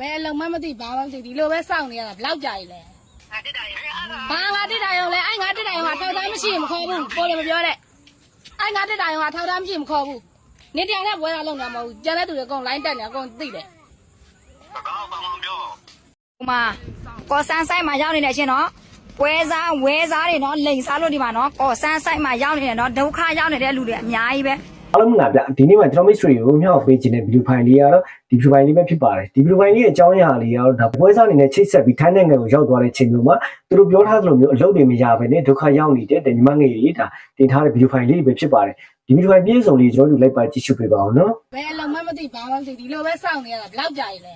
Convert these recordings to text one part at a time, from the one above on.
ဘယ်အလုံးမမသိဘာမှမသိဒီလိုပဲစောင့်နေရတာဘယ်လောက်ကြာကြီးလဲဟာတက်တာရေအဲ့ဒါဘာငါတက်တာရောလဲအဲ့ငါတက်တာရောဟာထောက်သားမရှိရင်မခေါ်ဘူးကိုလည်းမပြောတဲ့အဲ့ငါတက်တာရောဟာထောက်သားမရှိရင်မခေါ်ဘူးနေတရားနဲ့ပွဲတာလုံးတာမဟုတ်ဘူးကျန်တဲ့သူတွေအကုန်လိုင်းတက်နေအကုန်သိတယ်စကားဘာမှမပြောဟိုမှာကော်ဆန်းဆိုင်မှာရောက်နေတယ်ရှင်နော်ပွဲစားဝဲစားတွေနော်လိန်စားလို့ဒီမှာနော်ကော်ဆန်းဆိုင်မှာရောက်နေတယ်နော်ဒုက္ခရောက်နေတဲ့လူတွေအများကြီးပဲ အားလုံးမင်္ဂလာဗျဒီနေ့မှာကျွန်တော် mystery ကိုမျှဝေပေးခြင်းတဲ့ဗီဒီယိုဖိုင်လေးကတော့ဒီဗီဒီယိုဖိုင်လေးပဲဖြစ်ပါတယ်ဒီဗီဒီယိုဖိုင်လေးရဲ့အကြောင်းအရာလေးကတော့ဒါပွဲစားအနေနဲ့ချိတ်ဆက်ပြီးထိုင်းနိုင်ငံကိုရောက်သွားတဲ့ချိန်မျိုးမှာသူတို့ပြောထားသလိုမျိုးအလုပ်တွေမရဘဲနဲ့ဒုက္ခရောက်နေတဲ့ညီမငယ်တွေဒါတင်ထားတဲ့ဗီဒီယိုဖိုင်လေးတွေပဲဖြစ်ပါတယ်ဒီဗီဒီယိုဖိုင်ပြည့်စုံလေးကျွန်တော်တို့လိုက်ပါကြည့်ရှုပေးပါအောင်နော်ဘယ်အလုံးမမသိဘာမှမသိဒီလိုပဲစောင့်နေရတာဘယ်လောက်ကြာကြီးလဲ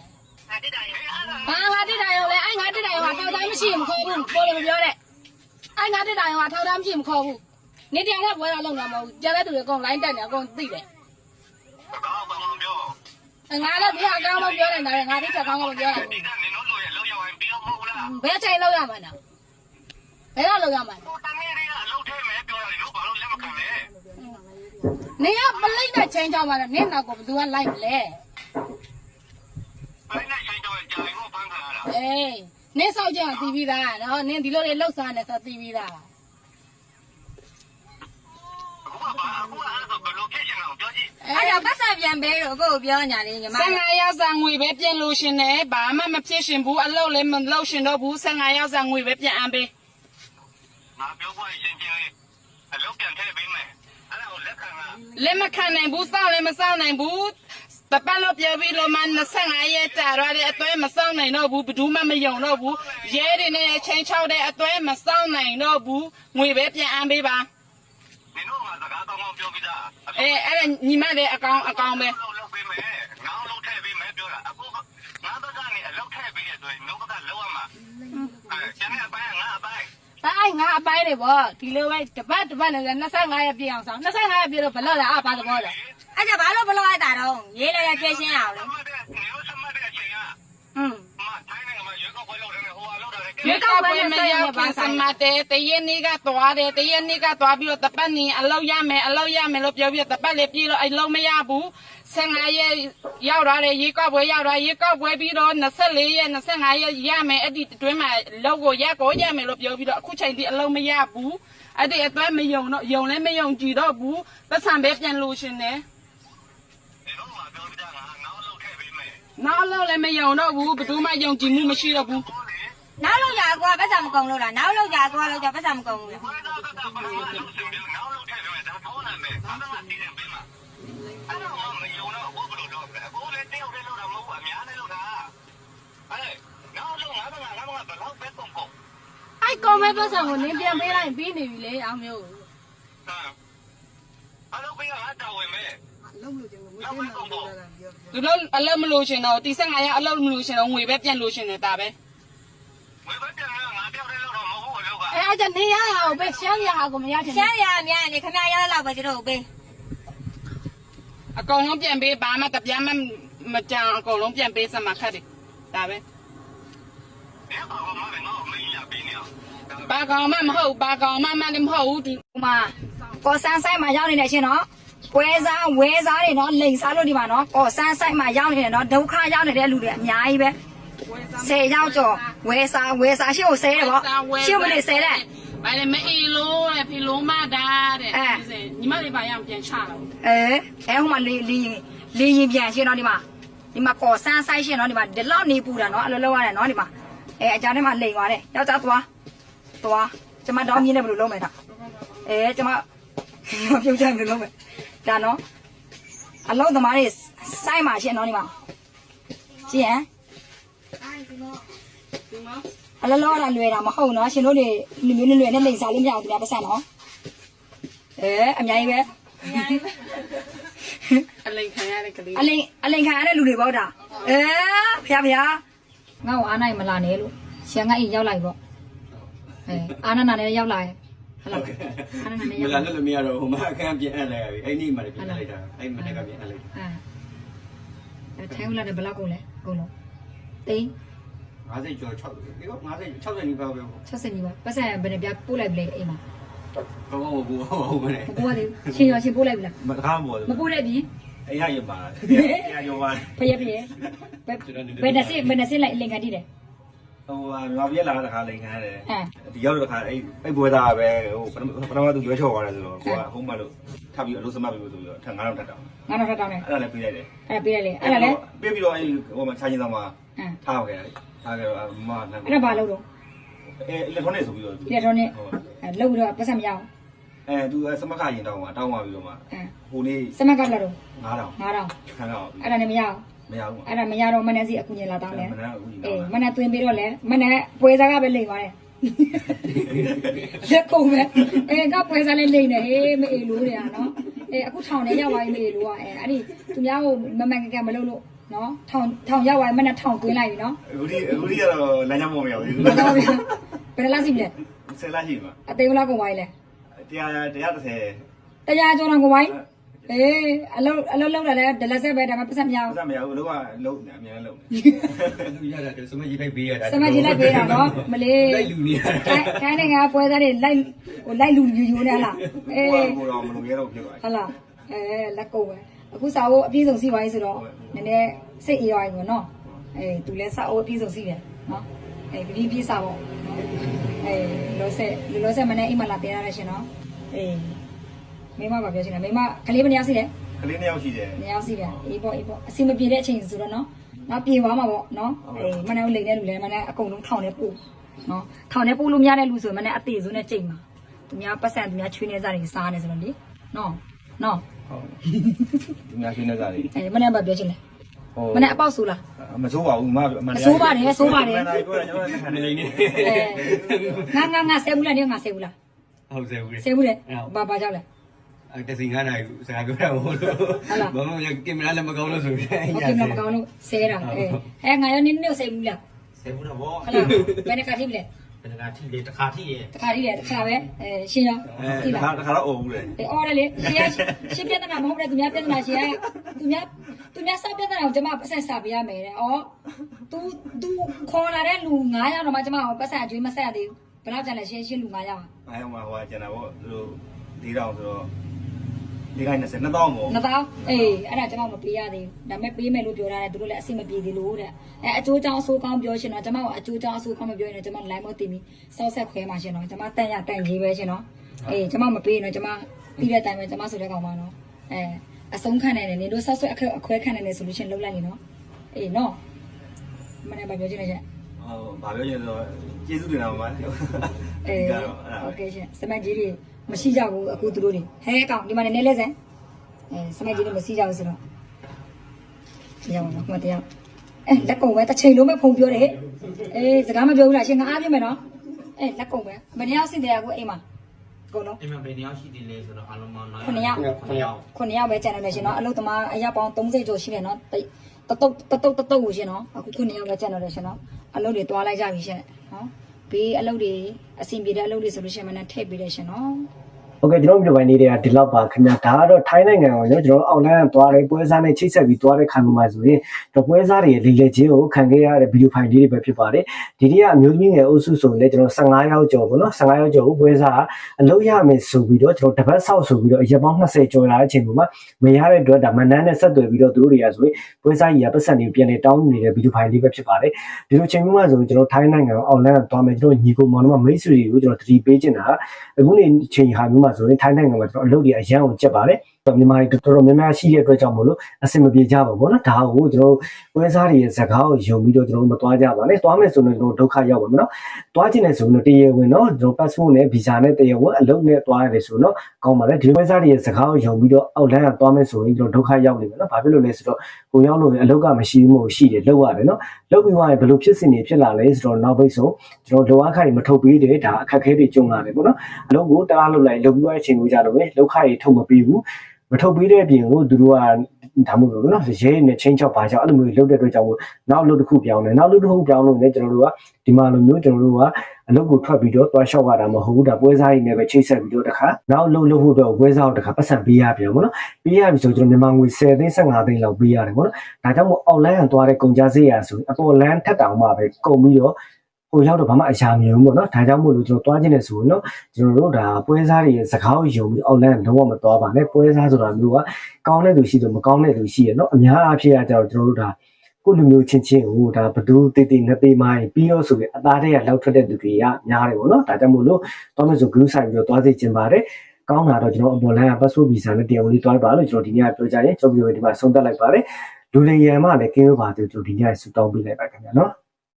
ဟာတက်တာရေအဲ့ဒါဘာငါတက်တာရောလဲအဲ့ငါတက်တာရောဟာထောက်သားမရှိရင်မခေါ်ဘူးကိုလည်းမပြောတဲ့အဲ့ငါတက်တာရောဟာထောက်သားမရှိရင်မခေါ်ဘူး နေတရားနဲ့ပွဲတာလုံးတာမဟုတ်ဘူးကျန်တဲ့သူတွေအကုန်လိုင်းတက်နေအကုန်သိတယ်စကားဘာမှမပြောငါလည်းဒီဟာကောင်းမပြောနေတာလေငါဒီချက်ကောင်းမပြောနိုင်ဒီကနင်တို့ရဲ့လောက်ရောက်ရင်ပြီးတော့မဟုတ်လားဘူးဘယ်ချိန်လောက်ရမှာလဲဘယ်တော့လောက်ရမှာလဲကိုတန်းနေရအလုပ်ထဲမဲ့ပြောရတယ်လို့ဘာလို့လက်မခံလဲနေကမလိမ့်တဲ့ချိန်ကြောင်းပါတော့နင့်နောက်ကိုဘယ်သူကလိုက်မလဲဘယ်နဲ့ချိန်တော့ကြာရင်ကိုဖမ်းခံရတာအေးနင့်ဆောက်ကြအောင်တီးပြီးသားနော်နင့်ဒီလိုတွေလှုပ်စားနေဆိုတီးပြီးသား အခုကဘာအခုကအဲ့ဒါဘယ်လိုဖြစ်ချင်တာပြောကြည့်အဲ့ဒါပတ်စံပြန်ပေးတော့ကိုကိုပြောညာလေးညီမ15ရောက်စာငွေပဲပြင်လို့ရှင်တယ်ဘာမှမဖြစ်ရှင်ဘူးအလုပ်လည်းမလုပ်ရှင်တော့ဘူး15ရောက်စာငွေပဲပြန်အမ်းပေးငါပြောဖို့ရှင်းချင်းလေးအလုပ်ပြန်ထည့်ပေးမယ်အဲ့ဒါကိုလက်ခံလားလက်မခံနိုင်ဘူးစောင့်လည်းမစောင့်နိုင်ဘူးတပတ်လို့ပြောပြီးလို့မှ25ရက်ကြာတော့တဲ့အသွဲမစောင့်နိုင်တော့ဘူးဘယ်သူမှမယုံတော့ဘူးရဲတွေနဲ့ချင်းချောက်တဲ့အသွဲမစောင့်နိုင်တော့ဘူးငွေပဲပြန်အမ်းပေးပါ နင်တို့ကစကားကောင်းကောင်းပြောပြီးသား အဲအဲ့ဒါညီမလည်းအကောင်အကောင်ပဲလုပ်လုပ်ပေးမယ်ငါလုပ်ထည့်ပေးမယ်ပြောတာအခုငါဘက်ကနေအလုပ်ထည့်ပေးရဆိုရင်နှုတ်ကလောက်ရမှာအဲကျန်တဲ့အပိုင်းကငါအပိုင်းဒါအဲ့ငါအပိုင်းတွေပေါ့ဒီလိုပဲတပတ်တပတ်နဲ့25ရက်ပြည့်အောင်ဆောင်25ရက်ပြည့်တော့ဘယ်လောက်လဲအဘာသဘောလဲအဲ့ဒါဘာလို့ဘလို့လိုက်တာတော့ရေးလိုက်ရပြည့်ရှင်းရအောင်လေသမတ်တဲ့နေလို့သမတ်တဲ့အချိန်က อืม မထိုင်းနိုင်ငံမှာရွေးကောက်ပွဲလုပ်တယ်ဟိုဟာလုပ်တာလေ ရွေး ကောက်ပွဲမရောက်ခင်စမတဲ့တရက်နေ့ကသွားတယ်တရက်နေ့ကသွားပြီးတော့တပတ်နေအလောက်ရမယ်အလောက်ရမယ်လို့ပြောပြီးတော့တပတ်လေးပြေးလို့အလုံးမရဘူး15ရက်ရောက်လာတယ်ရေကောက်ပွဲရောက်လာရေကောက်ပွဲပြီးတော့24ရက်25ရက်ရမယ်အဲ့ဒီအတွင်းမှာလောက်ကိုရက်ကိုရမယ်လို့ပြောပြီးတော့အခုချိန်ဒီအလုံးမရဘူးအဲ့ဒီအတွက်မယုံတော့ယုံလည်းမယုံကြည်တော့ဘူးပတ်စံပဲပြန်လို့ရှင်တယ်နေတော့မှာပြောပြီးသားငါငါလုပ်ထည့်ပေးမယ်နောက်အလောက်လည်းမယုံတော့ဘူးဘယ်သူမှယုံကြည်မှုမရှိတော့ဘူးဟောလေ နောက်လောက်ကြာကွာပတ်စံမကုန်လို့လားနောက်လောက်ကြာကွာလောက်ကြာပတ်စံမကုန်ဘူးဘာသာကဘာလို့လုပ်စင်ပြီးနောက်လုပ်ထည့်ပေးမယ်ဒါထောင်းနာမယ်ဘာသာတည်တယ်ပေးမှာအဲ့တော့မယုံတော့ဘုဘလို့တော့ဘိုးလည်းတယောက်တည်းလုပ်တာမဟုတ်ဘူးအများနဲ့လုပ်တာဟဲ့နောက်လုပ်ငါကငါကဘယ်လောက်ပဲကုန်ကုန်အဲ့ကောမဲပတ်စံကိုနင်းပြန်ပေးလိုက်ပြီးနေပြီလေအောင်မျိုးဟာအဲ့တော့ဘယ်ကငါတော်ဝင်မဲ့လုံးလို့ကျန်လို့ဝေးကုန်ကုန်သူတို့အလုပ်မလို့ရှင်တော့ဒီ15ရက်အလုပ်မလို့ရှင်တော့ငွေပဲပြန်လို့ရှင်တယ်ဒါပဲဝေးပဲပြန်လာငါတယောက်တည်းလုပ်တော့မဟုတ်ဘူး အလုပ်ကအဲ့အကြနေရရအောင်ပဲရှမ်းရအောင်ကိုမရချင်ရှမ်းရအများနေခမရရလောက်ပဲကျတော့ပေးအကုန်လုံးပြန်ပေးဘာမှတပြားမှမကြံအကုန်လုံးပြန်ပေးစမှာခတ်တယ်ဒါပဲဘယ်ကောင်မှမငါ့ကိုမင်းရပေးနေအောင်ဘာကောင်မှမဟုတ်ဘာကောင်မှမလည်းမဟုတ်ဘူးဒီဟိုမှာကော်ဆန်းဆိုင်မှာရောက်နေတယ်ရှင်နော်ပွဲစားဝဲစားတွေနော်လိန်စားလို့ဒီမှာနော်ကော်ဆန်းဆိုင်မှာရောက်နေတယ်နော်ဒုက္ခရောက်နေတဲ့လူတွေအများကြီးပဲဆယ်ရောက်ကြော် ဝဲစားဝဲစားရှင်းကိုဆဲတယ်ပေါ့ရှင်းမနေဆဲတဲ့ဘာလဲမအေးလို့တဲ့ဖီလုံးမတာတဲ့ညီမလေးဘာရအောင်ပြန်ချတော့အဲအဲဟိုမှာလေလေရင်လေရင်ပြန်ရှင်းတော့ဒီမှာဒီမှာကော်ဆန်းဆိုင်ရှင်းတော့ဒီမှာဒီလောက်နေပူတာနော်အလိုလိုရတယ်နော်ဒီမှာအဲအကြမ်းထဲမှာလိန်သွားတယ်ယောက်ျားသွားသွားကျမတော့မြင်းနဲ့ဘယ်လိုလုပ်မလဲတော့အဲကျမပြုတ်ချင်ဘယ်လိုလုပ်မလဲဒါနော်အလုံးသမားတွေစိုက်မှာရှင်းတော့ဒီမှာကြည့်ဟမ် အလောလောလာလွယ်တာမဟုတ်နော်ရှင်တို့တွေလူမျိုးနဲ့လွယ်နဲ့လိန်စားလို့မရဘူးဒီမှာပတ်စံနော်အဲအများကြီးပဲအလိန်ခံရတဲ့ကလေးအလိန်အလိန်ခံရတဲ့လူတွေပေါ့တာအဲဖျားဖျားငါ့ကိုအားနိုင်မလာနဲ့လို့ရှန်ငါအိမ်ရောက်လိုက်ပေါ့အဲအာနန္ဒာနဲ့ရောက်လာရဲ့ဟုတ်လားအာနန္ဒာနဲ့မရောက်လာလာလို့လည်းမရတော့ဟိုမှာအခန်းပြန်အပ်လိုက်ရပြီအဲ့ဒီမှလည်းပြန်အပ်လိုက်တာအဲ့မနေ့ကပြန်အပ်လိုက်တာအဲအဲထိုင်ဦးလာတဲ့ဘယ်လောက်ကုန်လဲကုန်လုံးတိန်း 50ကျော်6ဒီက50 60နီးပါးပဲပေါ့60နီးပါပတ်စံဘယ်နဲ့ပြပို့လိုက်ပြီလေအိမ်မှာကောင်းကောင်းဘူးဟုတ်မလဲမပို့ရသေးဘူးရှင်ရောရှင်ပို့လိုက်ပြီလားမကားမော်မပို့တဲ့ပြင်အအဲ့ရရပါအဲ့ရရောပါဖျက်ဖျက်ဘယ်ဘယ်နဲ့စစ်ဘယ်နဲ့စစ်လိုက်လင်ခံတည်တယ်ဟိုဟာငါပြက်လာတဲ့ခါလိန်ခံရတယ်အဲဒီရောက်တဲ့ခါအဲ့အဲ့ဘွဲသားပဲဟိုပထမသူရွေးချော်သွားတယ်ဆိုတော့ကိုကဟုံးမလို့ထပ်ပြီးအလုပ်စမပြီးလို့ဆိုပြီးတော့ထပ်9000ထပ်တောင်းငါတော့ထပ်တောင်းတယ်အဲ့ဒါလည်းပေးလိုက်တယ်အဲ့ပေးလိုက်လေအဲ့ဒါလေပေးပြီးတော့အဲ့ဟိုမှာခြားချင်းတော့မှာအဲ ထားခဲ့တယ်ထားခဲ့တော့မမလမ်းအဲ့ဒါဘာလုပ်တော့အဲအီလက်ထရောနစ်ဆိုပြီးတော့ဒီတော့နေအဲလုပ်ပြီးတော့ပတ်စံမရအောင်အဲသူစမခရင်တောင်းမှာတောင်းသွားပြီးတော့မှအဲဟိုနေ့စမကပ်လာတော့9000 9000ခံတော့အဲ့ဒါနဲ့မရအောင်မရဘူးအဲ့ဒါမရတော့မနဲ့စီအကူညီလာတောင်းတယ်မနာဘူးညီအေးတော့မနဲ့သွင်းပြီးတော့လေမနဲ့ပွဲစားကပဲလိမ့်ပါတယ်လက်ကုန်ပဲအဲကပွဲစားလေးလိမ့်နေဟေးမအေးလို့တဲ့ဟာနော်အဲအခုထောင်ထဲရောက်သွားပြီမအေးလို့อ่ะအဲအဲ့ဒီသူများကိုမမှန်ကန်ကန်မလုပ်လို့ နော်ထောင်ထောင်ရောက်သွားပြီမနဲ့ထောင်သွင်းလိုက်ပြီနော်အခုဒီအခုဒီကတော့လမ်းကြောင်းပေါ်မရောက်ဘူးဘယ်တော့ပြန်ဘယ်လားစီလဲဆယ်လားရှိမှာအသေးဘလားကုန်ပါလေတရားတရား30တရားကျော်တော့ကုန်ပါအေးအလုံးအလုံးလုံးတယ်လေဒလက်ဆက်ပဲဒါမှပတ်စံမရအောင်စမရဘူးလောကလုံးနေအများလုံးနေလူရတာစမကြီးလိုက်ပေးရတာစမကြီးလိုက်ပေးတာနော်မလေးလိုက်လူနေရတာခိုင်းခိုင်းနေငါပွဲသားတွေလိုက်ဟိုလိုက်လူယူယူနေလားအေးကိုတော့မလုံရတော့ဖြစ်သွားဟုတ်လားအဲလက်ကုန်ပဲ အခုစာအုပ်အပြည့်စုံစီးပါ යි ဆိုတော့နည်းနည်းစိတ်အေးသွားပြီပေါ့နော်အေးသူလည်းစာအုပ်အပြည့်စုံစီးတယ်နော်အေးပြီးပြီးစာပေါ့နော်အေးလောဆက်လောဆက်မနေ့အိမ်မလာတင်ရရရှင်နော်အေးမိမပါပြောချင်တယ်မိမကလေးမနေရစီတယ်ကလေးနှစ်ယောက်ရှိတယ်နေရစီတယ်အေးပေါ့အေးပေါ့အစီမပြေတဲ့အချိန်ဆိုတော့နော်နောက်ပြေသွားမှာပေါ့နော်အေးမနေ့လိန်တဲ့လူလည်းမနေ့အကုန်လုံးထောင်နေပို့နော်ထောင်နေပို့လို့မရတဲ့လူဆိုရင်မနေ့အသေးစုနဲ့ကြိတ်မှာသူများပတ်စံသူများချွေးနေစားတွေစားနေဆိုတော့လေနော်နော်ဟုတ်ဒီများရှင်းနေကြတယ်အဲမနေ့ကပြောချင်လဲဟိုမနေ့အပေါက်ဆိုလားမစိုးပါဘူးမမဆိုးပါတယ်ဆိုးပါတယ်မနာပြောတယ်ကျွန်တော်ခံနေနေအဲငါငါငါဆဲဘူးလားနေငါဆဲဘူးလားဟုတ်ဆဲဦးလေဆဲဘူးလေဘာဘာကြောက်လဲတစီငါးနိုင်စကားပြောတာမဟုတ်လို့ဘာမှမကင်မရာလည်းမကောင်းလို့ဆိုပြီးဟုတ်ကဲ့မကောင်းလို့ဆဲတာအဲအဲငါရောနင်းနေဆဲဘူးလားဆဲဘူးတော့ဗောဟုတ်လားဘယ်နှခါထိပြီလဲ ဘယ်ကထိလေတစ်ခါထိရဲ့ တစ်ခါထိတယ်တစ်ခါပဲအဲရှင်းရော အဲ ထိ တ လား ခါတခါတော့អော်ဘူးလေ အေးအော်တယ်လေရှင်းရှင်းပြဿနာမဟုတ်တဲ့သူများပြဿနာရှင်းရသူများသူများစပြဿနာကိုကျွန်မပတ်ဆက်စာပေးရမယ်တဲ့ဩ तू तू ခေါ်လာတဲ့လူ900တော့မှကျွန်မကိုပတ်ဆက်အကျွေးမဆက်သေးဘူးဘယ်တော့ကြလဲရှင်းရှင်းလူ900อ่ะ အဲဟိုမှာဟိုကကျန်တာပေါ့သူတို့၄တောင်ဆိုတော့ ၄ခိုင်20 2000ပေါ့2000အေးအဲ့ဒါကျွန်တော်မပေးရသေးဘူးဒါပေမဲ့ပေးမယ်လို့ပြောတာလည်းသူတို့လည်းအဆင်မပြေသေးလို့တဲ့အဲအချိုးချောင်းအဆိုးကောင်းပြောရှင်တော့ကျွန်မကအချိုးချောင်းအဆိုးကောင်းမပြောရင်တော့ကျွန်မ line မတင်ပြီးစောက်ဆက်ခွဲမှာရှင်တော့ကျွန်မတန်ရတန်ကြီးပဲရှင်တော့အေးကျွန်မမပေးရင်တော့ကျွန်မပြီးတဲ့အတိုင်းပဲကျွန်မဆိုတဲ့ကောင်ပါနော်အဲအဆုံးခံနိုင်တယ်နင်တို့စောက်ဆက်အခွဲအခွဲခံနိုင်တယ်ဆိုလို့ရှင်လောက်လိုက်နေနော်အေးနော်မနေ့ကပြောချင်တဲ့ချက်ဟုတ်ဗာပြောချင်တော့ကျေးဇူးတင်တာပါမဟုတ်အေးဟုတ်ကဲ့ရှင်စမတ်ကြီးတွေ မရှိကြဘူးအခုသူတို့တွေဟဲကောင်ဒီမှာနည်းနည်းလဲစမ်းအဲစမတ်ကြီးတွေမရှိကြဘူးဆိုတော့တရားမဟုတ်တရားအဲလက်ကုံပဲတစ်ချိန်လုံးပဲဖုံပြောတယ်အေးစကားမပြောဘူးလားရှင်ငါအားပြမယ်နော်အဲလက်ကုံပဲမနေ့ကစစ်တယ်အခုအိမ်မှာအကုန်လုံးအိမ်မှာဘယ်နှစ်ယောက်ရှိသေးလဲဆိုတော့အလုံးပေါင်း9ခုနှစ်ယောက်9ယောက်ခုနှစ်ယောက်ပဲကျန်တယ်ရှင်နော်အလုပ်သမားအရက်ပေါင်း30ကျော်ရှိတယ်နော်တိတ်တတုတ်တတုတ်တတုတ်ကိုရှင်နော်အခုခုနှစ်ယောက်ပဲကျန်တော့တယ်ရှင်နော်အလုပ်တွေတွားလိုက်ကြပြီရှင်နော် ဘေးအလုပ်တွေအဆင်ပြေတဲ့အလုပ်တွေဆိုလို့ရှိရင်မနဲ့ထည့်ပေးတယ်ရှင်နော် โอเคကျွန်တော်ဗီဒီယိုပိုင်းလေးတွေကဒီလောက်ပါခင်ဗျာဒါကတော့ထိုင်းနိုင်ငံကိုကျွန်တော်အောက်လန်းကသွားတယ်ပွဲစားနဲ့ချိတ်ဆက်ပြီးသွားတဲ့ခံမှာဆိုရင်တော့ပွဲစားတွေလေလေချင်းကိုခံခဲ့ရတဲ့ဗီဒီယိုဖိုင်လေးတွေပဲဖြစ်ပါတယ်ဒီနေ့ကအမျိုးသမီးငယ်အုပ်စုဆိုရင်လည်းကျွန်တော်15ယောက်ကျော်ပေါ့နော်15ယောက်ကျော်ကိုပွဲစားကအလုပ်ရမယ်ဆိုပြီးတော့ကျွန်တော်တပတ်ဆောက်ဆိုပြီးတော့အရက်ပေါင်း20ကျော်လာတဲ့အချိန်မှာမရတဲ့အတွက်ဒါမနန်းနဲ့ဆက်သွယ်ပြီးတော့သူတို့တွေကဆိုရင်ပွဲစားကြီးကပတ်စံတွေပြန်နေတောင်းနေတဲ့ဗီဒီယိုဖိုင်လေးပဲဖြစ်ပါတယ်ဒီလိုချိန်မျိုးမှာဆိုရင်ကျွန်တော်ထိုင်းနိုင်ငံကိုအောက်လန်းကသွားမယ်ကျွန်တော်ညီကိုမောင်နှမမိတ်ဆွေတွေကိုကျွန်တော်တတိပေးချင်တာအခုနေချိန်ဟာမျိုးမှာ ဆိုရင်ထိုင်းနိုင်ငံမှာကျွန်တော်အလုပ်တွေအရန်ကိုကြက်ပါတယ် မြန်မာတွေတော်တော်များများရှိတဲ့အတွက်ကြောင့်မို့လို့အဆင်မပြေကြပါဘူးเนาะဒါကိုကျွန်တော်ပွဲစားတွေရဲ့ဇကားကိုယုံပြီးတော့ကျွန်တော်မသွားကြပါနဲ့သွားမယ်ဆိုရင်ကျွန်တော်ဒုက္ခရောက်ပါမယ်เนาะသွားခြင်းနဲ့ဆိုရင်တရားဝင်เนาะကျွန်တော် passport နဲ့ visa နဲ့တရားဝင်အလုပ်နဲ့သွားရတယ်ဆိုတော့ကောင်းပါလေဒီပွဲစားတွေရဲ့ဇကားကိုယုံပြီးတော့အောက်လန်းကသွားမယ်ဆိုရင်ကျွန်တော်ဒုက္ခရောက်နေမယ်เนาะဘာဖြစ်လို့လဲဆိုတော့ကိုရောက်လို့အလုပ်ကမရှိဘူးမို့ရှိတယ်လောက်ရတယ်เนาะလောက်ပြီးမှဘယ်လိုဖြစ်စဉ်တွေဖြစ်လာလဲဆိုတော့နောက်ပိတ်ဆုံးကျွန်တော်လောအားခါတွေမထုတ်ပေးတယ်ဒါအခက်အခဲတွေကြုံလာတယ်ပေါ့နော်အလုပ်ကိုတလားလုပ်လိုက်လုပ်ပြီးသွားတဲ့အချိန်ကိုကြတော့ပဲလောက်ခါတွေထုတ်မပေးဘူး မထုတ်ပေးတဲ့အပြင်ကိုသူတို့ကဒါမှမဟုတ်ဘူးနော်ရဲနဲ့ချင်းချောက်ပါချောက်အဲ့လိုမျိုးလုပ်တဲ့အတွက်ကြောင့်မို့နောက်အလုပ်တစ်ခုပြောင်းတယ်နောက်အလုပ်တစ်ခုပြောင်းလို့လည်းကျွန်တော်တို့ကဒီမှာလိုမျိုးကျွန်တော်တို့ကအလုပ်ကိုထွက်ပြီးတော့တွားလျှောက်ရတာမဟုတ်ဘူးဒါပွဲစားရည်နဲ့ပဲချိတ်ဆက်ပြီးတော့တခါနောက်အလုပ်လုပ်ဖို့တော့ပွဲစားကိုတခါပတ်စံပေးရပြန်ပေါ့နော်ပေးရပြီဆိုကျွန်တော်မြန်မာငွေ10သိန်း15သိန်းလောက်ပေးရတယ်ပေါ့နော်ဒါကြောင့်မို့ online ကသွားတဲ့ကုန်ကြစည်ရဆိုရင်အပေါ် land ထက်တောင်မှပဲကုန်ပြီးတော့ ဟိုရောက်တော့ဘာမှအရာမမြင်ဘူးပေါ့နော်ဒါကြောင့်မို့လို့ကျွန်တော်တွားခြင်းနဲ့ဆိုရင်နော်ကျွန်တော်တို့ဒါပွဲစားတွေရဲ့စကားကိုယုံပြီးအောက်လန်းလုံးဝမတွားပါနဲ့ပွဲစားဆိုတာမျိုးကကောင်းတဲ့သူရှိတယ်မကောင်းတဲ့သူရှိရနော်အများအားဖြင့်ကကျတော့ကျွန်တော်တို့ဒါကိုလူမျိုးချင်းချင်းဟိုဒါဘဒူးတိတိငပေးမိုင်းပြီးတော့ဆိုပြီးအသားတွေကလောက်ထွက်တဲ့သူတွေကများတယ်ပေါ့နော်ဒါကြောင့်မို့လို့တော့မဆို group ဆိုင်ပြီးတော့တွားသိချင်ပါတယ်ကောင်းတာတော့ကျွန်တော်အပေါ်လန်းက passport visa နဲ့တရားဝင်လေးတွားပါလို့ကျွန်တော်ဒီနေ့ကပြောကြရင်ကျွန်တော်ပြောဒီမှာဆုံးသက်လိုက်ပါတယ်လူလေရန်မှလည်းကင်းလို့ပါသူကျွန်တော်ဒီနေ့ကဆူတောင်းပေးလိုက်ပါခင်ဗျာနော်